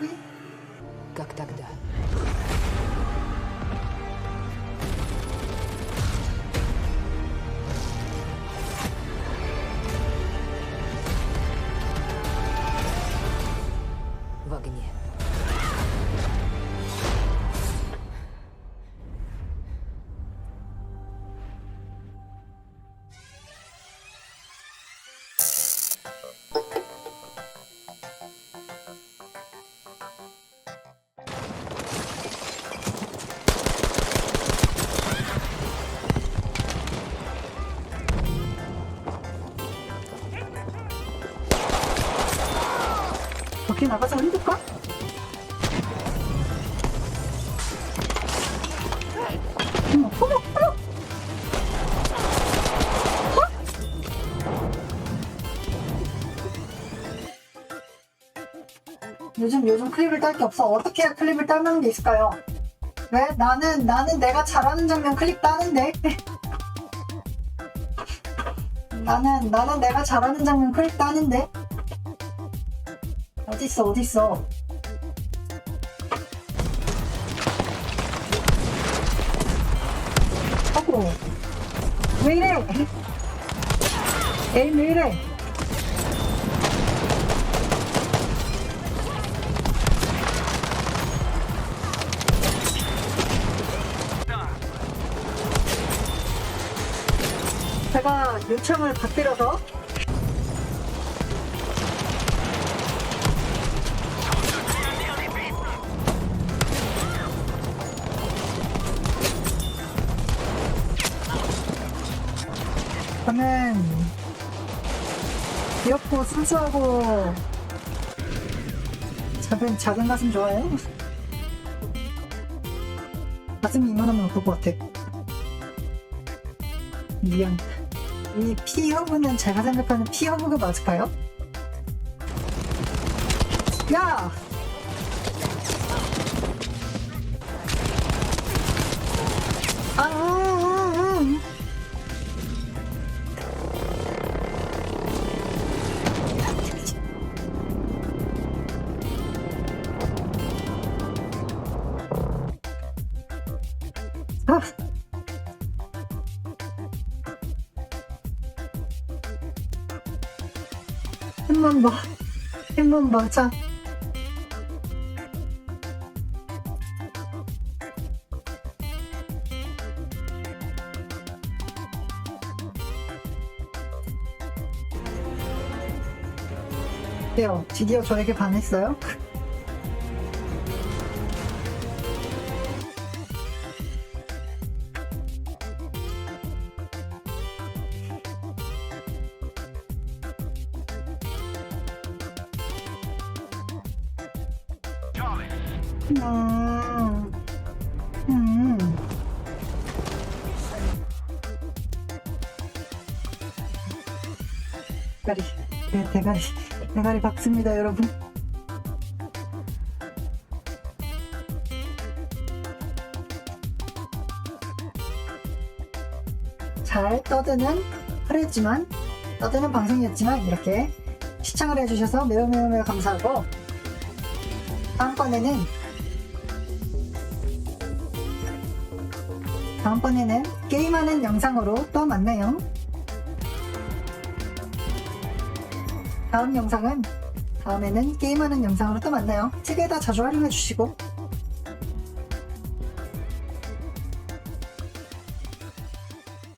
Вы как тогда? 밖에 나가서 힘들까? 요즘 요즘 클립을 딸 게 없어. 어떻게 해야 클립을 딸만한 게 있을까요? 왜? 나는 나는 내가 잘하는 장면 클립 따는데. 나는 나는 내가 잘하는 장면 클립 따는데. 어디 있어? 어구 왜 이래? 에이 왜 이래? 제가 요청을 받들어서 저는 귀엽고 순수하고 작은 작은 가슴 좋아해요. 가슴이 이만하면 어떨 것 같아? 미안. 이 피허브는 제가 생각하는 피허브가 맞을까요? 야! 아, 아. 힘만 봐. 힘만 봐. 자. 어때요? 드디어 저에게 반했어요? 음. 음. 대가리, 대, 대가리, 대가리 박습니다, 여러분. 잘 떠드는 하루였지만, 떠드는 방송이었지만, 이렇게 시청을 해주셔서 매우 매우 매우 감사하고, 다음번에는 다음번에는 게임하는 영상으로 또 만나요. 다음 영상은 다음에는 게임하는 영상으로 또 만나요. 책에다 자주 활용해 주시고